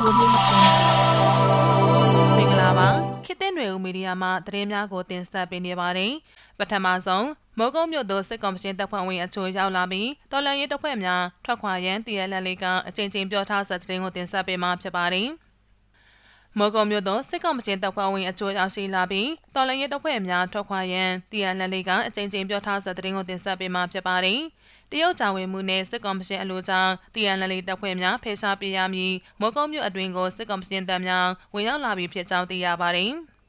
ကိုရင်းကိုမင်္ဂလာပါခေတ်သစ်နွယ်ဦးမီဒီယာမှသတင်းများကိုတင်ဆက်ပေးနေပါတယ်ပထမဆုံးမောကုန်းမြို့သို့စစ်ကော်မရှင်တပ်ဖွဲ့ဝင်အချို့ရောက်လာပြီးတော်လန်ရေးတပ်ဖွဲ့များထွက်ခွာရန်တည်ရလက်လေးကအချိန်ချင်းပြောထားဆက်သတင်းကိုတင်ဆက်ပေးမှာဖြစ်ပါတယ် မော်ကုံမြို့သို့စစ်ကောင်မချင်းတပ်ဖွဲ့ဝင်အချို့ရောက်ရှိလာပြီးတော်လန်ရဲတပ်ဖွဲ့များထွက်ခွာရန်တီအန်လန်လေးကအကြိမ်ကြိမ်ပြောထားစတဲ့တင်ကိုတင်ဆက်ပေးမှာဖြစ်ပါတယ်။တရုတ်ဂျာဝင်မှုနဲ့စစ်ကောင်မချင်းအလို့ကြောင့်တီအန်လန်လေးတပ်ဖွဲ့များဖေရှားပြရမည်မော်ကုံမြို့အတွင်းကိုစစ်ကောင်မချင်းတပ်များဝင်ရောက်လာပြီးဖြစ်ကြောင်းသိရပါတယ်။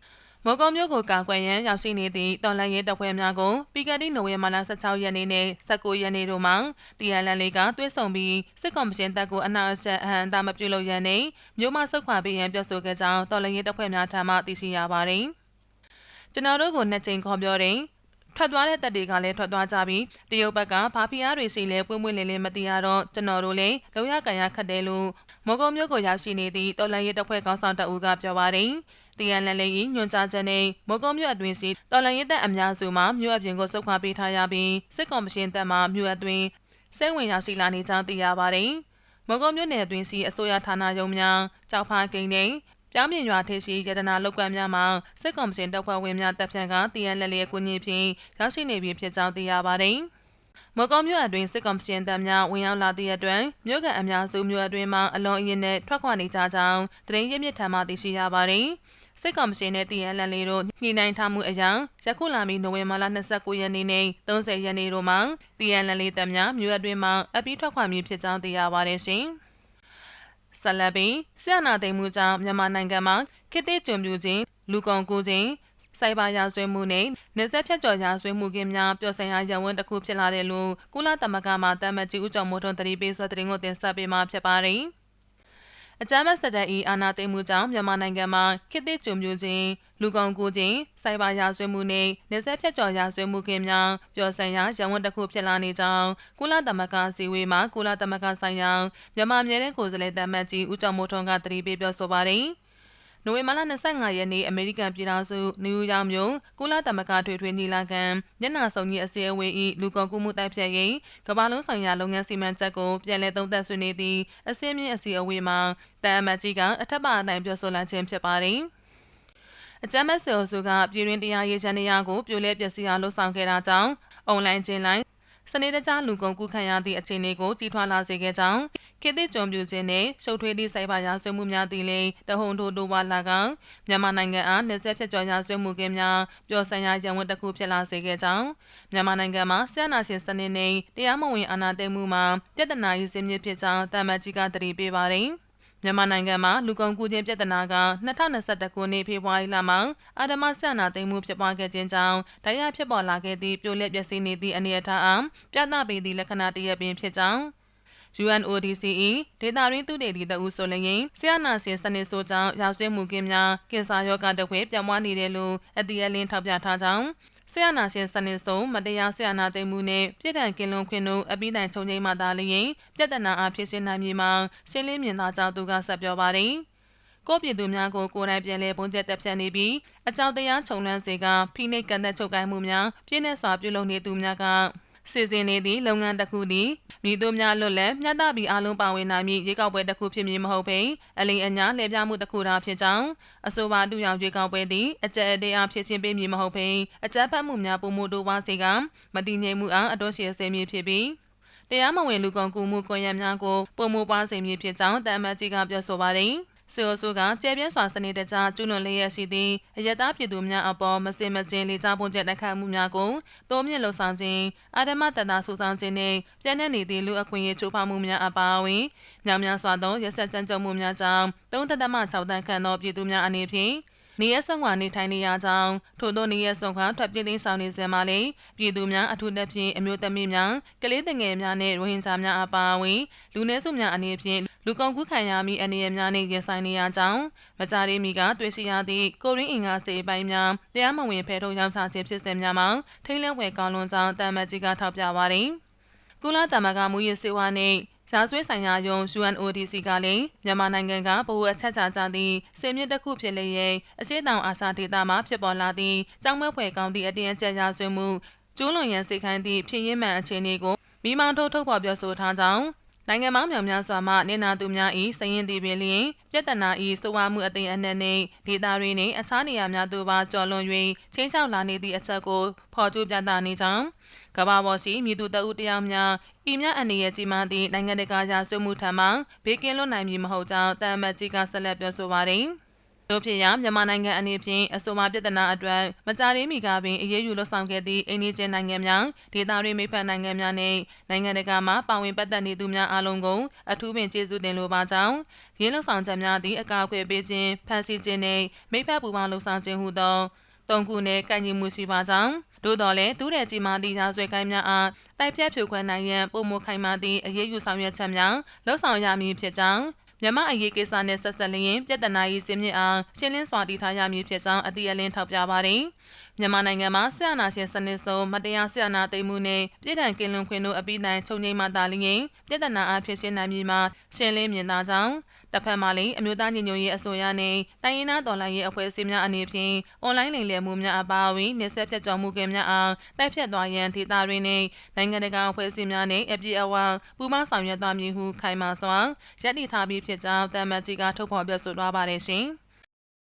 မော်ကောမြို့ကိုကာကွယ်ရန်ရောက်ရှိနေသည့်တော်လန်ရဲတပ်ဖွဲ့များကိုပီကတိနိုဝင်ဘာလ16ရက်နေ့နဲ့19ရက်နေ့တို့မှာတီအန်လန်လေးကတွဲဆုံပြီးစစ်ကောင်မရှင်တပ်ကိုအနာအဆက်အဟံတာမပြုလုပ်ရန်နဲ့မြို့မဆုတ်ခွာပေးရန်ပြောဆိုခဲ့ကြောင်းတော်လန်ရဲတပ်ဖွဲ့များထံမှသိရှိရပါတယ်။ကျွန်တော်တို့ကိုနှစ်ကြိမ်ခေါ်ပြောတဲ့ထွက်သွားတဲ့တပ်တွေကလည်းထွက်သွားကြပြီးတရုတ်ဘက်ကဘာဖီအားတွေစီလဲပွင့်ပွင့်လင်းလင်းမသိရတော့ကျွန်တော်တို့လည်းလုံရကန်ရခတ်တယ်လို့မော်ကုံမြို့ကိုရောက်ရှိနေသည့်တော်လန်ရဲတပ်ဖွဲ့ကောင်းဆောင်တအူးကပြောပါတယ်။ တီယန်လန်လေး၏ညွှန်ကြားချက်နဲ့မော်ကုံမြို့အတွင်းစီတော်လန်ရဲတပ်အများစုမှမြို့အပြင်ကိုစုခွာပေးထားရပြီးစစ်ကော်မရှင်တပ်မှမြို့အတွင်းစိတ်ဝင်ရောက်ရှိလာနေကြောင်းသိရပါတယ်။မော်ကုံမြို့နယ်အတွင်းစီအစိုးရဌာနရုံးများကြောက်ဖားကိန်းနဲ့ပြောင်းမြင်ရွာထေရှိရတနာလောက်ကွမ်းများမှာစစ်ကောင်စီတပ်ဖွဲ့ဝင်များတပ်ဖြန့်ကတည်ရန်လက်လေးအကူအညီဖြင့်ရောက်ရှိနေပြီဖြစ်ကြောင်းသိရပါတယ်။မော်ကောမြို့အတွင်းစစ်ကောင်စီတပ်များဝင်ရောက်လာသည့်အတွက်မြို့ကန်အများစုမြို့အတွင်းမှာအလွန်အရင်နဲ့ထွက်ခွာနေကြကြောင်းတရင်ရမြစ်ထံမှသိရှိရပါတယ်။ စစ်ကောင်စီနဲ့တည်ရန်လန်လေးတို့ညှိနှိုင်းထားမှုအရယခုလာမီနိုဝင်ဘာလ29ရက်နေ့နဲ့30ရက်နေ့တို့မှာတည်ရန်လန်လေးတပ်များမြို့အတွင်းမှာအပြီးထွက်ခွာမည်ဖြစ်ကြောင်းသိရပါတယ်ရှင်။ဆလဘီဆရာနာသိမ်းမှုကြောင့်မြန်မာနိုင်ငံမှာခေတ်သစ်ကြုံပြူခြင်းလူကုန်ကူးခြင်းစိုက်ဘာရာဇဝဲမှုနဲ့နေဆက်ဖြတ်ကျော်ရာဇဝဲမှုကင်းများပျော်ဆိုင်ရာရန်ဝန်တစ်ခုဖြစ်လာတယ်လို့ကုလသမဂ္ဂမှတမန်ကြီးဦးကျော်မိုးထွန်းတရီပေးစတဲ့တင်ကိုတင်ဆက်ပေးမှာဖြစ်ပါတယ်။ အကြမ်းဖက်စစ်တပ်၏အာဏာသိမ်းမှုကြောင့်မြန်မာနိုင်ငံမှာခေတ်သစ်ကြုံပြခြင်းလူကုန်ကူးခြင်းစိုက်ဘာရာဇဝတ်မှုနဲ့နေဆက်ဖြတ်ကျော်ရာဇဝတ်မှုကင်းများပျော်ဆိုင်ရာရန်ဝန်တစ်ခုဖြစ်လာနေကြောင်းကုလသမဂ္ဂစီဝေးမှာကုလသမဂ္ဂဆိုင်ရာမြန်မာပြည်ရဲ့ကိုယ်စားလှယ်တမတ်ကြီးဦးကျော်မိုးထွန်းကတတိပေးပြောဆိုပါတယ်။ နိုဝင်ဘာလ25ရက်နေ့အမေရိကန်ပြည်ထောင်စုနယူးယောက်မြို့ကုလသမဂ္ဂထွေထွေညီလာခံညနာဆောင်ကြီးအစည်းအဝေး၏လူကုန်ကူးမှုတိုက်ဖျက်ရေးကမ္ဘာလုံးဆိုင်ရာလုပ်ငန်းစီမံချက်ကိုပြန်လည်သုံးသပ်ဆွေးနွေးသည့်အစည်းအမြင့်အစည်းအဝေးမှာတန်အမတ်ကြီးကအထက်ပါအတိုင်းပြောဆိုလာခြင်းဖြစ်ပါတယ်။အကြမ်းမဲ့စေအုပ်စုကပြည်တွင်းတရားရေးချန်နေရကိုပြိုလဲပျက်စီးအောင်လှုံ့ဆော်ခဲ့တာကြောင့်အွန်လိုင်းချင်းလိုင်း စနေတကျလူကုန်ကူးခံရသည့်အခြေအနေကိုကြီးထွားလာစေခဲ့ကြောင်းခေတ်သစ်ကြုံပြူခြင်းနှင့်ရှုပ်ထွေးသည့်စိုက်ပါရာဆွေးမှုများသည်လည်းတဟုန်ထိုးတိုးဝါလာကမြန်မာနိုင်ငံအားနေဆက်ဖြတ်ကျော်ရာဆွေးမှုကင်းများပျော်ဆိုင်ရာရန်ဝန်တစ်ခုဖြစ်လာစေခဲ့ကြောင်းမြန်မာနိုင်ငံမှာဆန္ဒရှင်စနစ်နှင့်တရားမဝင်အာဏာသိမ်းမှုမှာပြဿနာရေးစင်းမြစ်ဖြစ်ကြောင်းတမ္မကြီးကတတိပေးပါတယ်။ မြန်မာနိုင်ငံမှာလူကုန်ကူးခြင်းပြဿနာက2021ခုနှစ်ဖေဖော်ဝါရီလမှာအာဒမဆန္နာသိမ်းမှုဖြစ်ပွားခဲ့ခြင်းကြောင့်တရားဖြစ်ပေါ်လာခဲ့သည့်ပြိုလက်ပျက်စီးနေသည့်အနေအထားအားပြသပေးသည့်လက္ခဏာတရက်ပင်ဖြစ်ကြောင်း UNODCE ဒေတာရင်းသူတေတီတအူဆိုလျင်ဆရာနာစင်စနစ်ဆိုကြောင့်ရောက်ကျမှုကင်းများကင်ဆာရောဂါတခွေပြောင်းပွားနေတယ်လို့အတီအလင်းထောက်ပြထားကြောင်း ဆရာနာရှင်စနစ်ဆုံးမတရားဆရာနာသိမ်းမှုနဲ့ပြည်ထန်ကင်းလွန်ခွင့်တို့အပိတိုင်ချုံငိမ့်မှသာလျင်ပြဿနာအဖြစ်ရှင်းနိုင်မည်မှာရှင်းလင်းမြင်သာကြောင်းသူကဆက်ပြောပါတယ်ကိုပြည်သူများကိုကိုယ်တိုင်ပြန်လည်ပုံကျက်တက်ဖြတ်နေပြီးအကြောင်းတရားခြုံလွှမ်းစေကဖိနှိပ်ကန်သက်ချုပ်ကိုင်းမှုများပြည့်နေစွာပြုလုပ်နေသူများက စီစဉ်နေသည့်လုပ်ငန်းတစ်ခုသည်မိတို့များလွတ်လပ်မျှတပြီးအားလုံးပါဝင်နိုင်မည့်ရေကောက်ပွဲတစ်ခုဖြစ်မည်မဟုတ်ပေအလင်းအညာလှည့်ပြမှုတစ်ခုသာဖြစ်ကြောင်းအဆိုပါတူရောင်ရေကောက်ပွဲသည်အကြက်အတဲအားဖြစ်ခြင်းပေးမည်မဟုတ်ပေအကြက်ဖက်မှုများပုံမှုတို့ဝါစေကမတည်ငြိမ်မှုအားအတော့ရှိစေမည်ဖြစ်ပြီးတရားမဝင်လူကုန်ကူးမှုကွန်ရက်များကိုပုံမှုပွားစေမည်ဖြစ်ကြောင်းတအမတ်ကြီးကပြောဆိုပါတယ်။ စီအိုဆိုကကျဲပြင်းစွာစနစ်တကျကျူးလွန်လျက်ရှိသည့်အယက်သားပြည်သူများအပေါ်မစင်မကျင်လေကြောင်းပုံကျက်တိုက်ခိုက်မှုများကိုတိုးမြင့်လှုံ့ဆော်ခြင်းအာဓမ္မတတဆူဆောင်ခြင်းနှင့်ပြန့်နှံ့နေသည့်လူအခွင့်အရေးချိုးဖောက်မှုများအပါအဝင်မြောင်များစွာသောရက်ဆက်ကြမ်းကြုတ်မှုများကြောင့်3.6တန်းခန့်သောပြည်သူများအနေဖြင့် နေရဆောင်ကနေထိုင်နေရကြောင်းထို့သောနေရဆောင်ကထွက်ပြေးသိမ်းဆောင်နေစဉ်မှာလေပြည်သူများအထူးသဖြင့်အမျိုးသမီးများကလေးငယ်များနဲ့ရိုဟင်ဂျာများအပါအဝင်လူနည်းစုများအနေဖြင့်လူကုန်ကူးခံရမည့်အနေအများနဲ့ရင်ဆိုင်နေရကြောင်းမကြရမီကတွေ့ရှိရသည့်ကိုရင်းအင်္ဂါစေပိုင်းများတရားမဝင်ဖယ်ထုတ်ရောက်ချခြင်းဖြစ်စဉ်များမှာထိန်းလန့်ဝယ်ကောင်းလွန်ကြောင်းတမ္မကြီးကထောက်ပြပါသည်ကုလသမဂ္ဂမူရစ်စေဝါနှင့် ရာဇဝတ်ဆိုင်ရာယုံ UNODC ကလည်းမြန်မာနိုင်ငံကဗဟိုအချက်ချကြသည့်စင်မြစ်တစ်ခုဖြစ်လျက်အရှိတောင်အာရှဒေသမှာဖြစ်ပေါ်လာသည့်ကြောင်းမွဲဖွယ်ကောင်းသည့်အတင်းအကျပ်ရာဇဝတ်မှုကျူးလွန်ရန်စိတ်ခိုင်းသည့်ဖြစ်ရင်းမှန်အခြေအနေကိုမိမောင်းထုတ်ထုတ်ဖော်ပြောဆိုထားကြောင်းနိုင်ငံပေါင်းမြောင်များစွာမှနေနာသူများ၏စရင်တည်ပင်လျင်ပြဿနာ၏စိုးဝါမှုအသိအနှံ့နှင့်ဒေတာတွေနှင့်အခြားနေရာများသို့ပါကျော်လွန်၍ချင်းချောက်လာနေသည့်အချက်ကိုဖော်ကျူးပြသနေကြောင်း ကမ္ဘာပေါ်ရှိမြည်သူတအုပ်တယောက်များဤမြအနေရဲ့ကြီးမားသည့်နိုင်ငံတကာရာဆွေးမှုထံမှဘေးကင်းလွတ်နိုင်မည်မဟုတ်ကြောင်းတမ်မတ်ကြီးကဆက်လက်ပြောဆိုပါသည်တို့ဖြစ်ရာမြန်မာနိုင်ငံအနေဖြင့်အဆိုပါပြဿနာအတွက်မကြာသေးမီကပင်အရေးယူလှုပ်ဆောင်ခဲ့သည့်အိန္ဒိယနိုင်ငံများဒေသတွင်းမိဖက်နိုင်ငံများနှင့်နိုင်ငံတကာမှပါဝင်ပတ်သက်နေသူများအားလုံးကိုအထူးပင်ကျေးဇူးတင်လိုပါကြောင်းရင်းလှုပ်ဆောင်ချက်များသည့်အကာအကွယ်ပေးခြင်းဖန်ဆီးခြင်းနှင့်မိဖက်ပူးပေါင်းလှုပ်ဆောင်ခြင်းဟုသော သုံးခုနဲ့ကန့်ညီမှုရှိပါကြောင်းသို့တော်လည်းသူတဲ့ကြီးမားသည့်ရာဇဝဲကိုင်းများအားတိုက်ဖြတ်ဖြိုခွဲနိုင်ရန်ပုံမခိုင်မာသည့်အရေးယူဆောင်ရွက်ချက်များလှုပ်ဆောင်ရမည်ဖြစ်ကြောင်းမြမအရေးကိစ္စနဲ့ဆက်ဆက်လျင်ပြဿနာရေးစင်းမြင့်အောင်ရှင်းလင်းစွာတည်ထားရမည်ဖြစ်ကြောင်းအတိအလင်းထောက်ပြပါတယ်။မြန်မာနိုင်ငံမှာဆရာနာရှင်စနစ်ဆုံးမတရားဆရာနာသိမ်းမှုနဲ့ပြည်ထောင်ကင်းလွန်ခွင့်တို့အပိတိုင်ချုပ်ငိမ့်မှသာလျင်ပြဿနာအဖြစ်ရှင်းနိုင်မည်မှာရှင်းလင်းမြင်သာကြောင်းတစ်ဖက်မှာလည်းအမျိုးသားညီညွတ်ရေးအစိုးရနဲ့တိုင်းရင်းသားတော်လှန်ရေးအဖွဲ့အစည်းများအနေဖြင့်အွန်လိုင်းလိမ်လည်မှုများအပါအဝင်နေဆက်ဖြတ်ကျော်မှုကများအားတိုက်ဖြတ်သွားရန်ဒေသတွေနဲ့နိုင်ငံတကာအဖွဲ့အစည်းများနဲ့အပြည့်အဝပူးပေါင်းဆောင်ရွက်သွားမည်ဟုခိုင်မာစွာရည်တည်ထားပြီးဖြစ်ကြောင်းတမန်ကြီးကထုတ်ဖော်ပြောဆိုသွားပါတယ်ရှင်။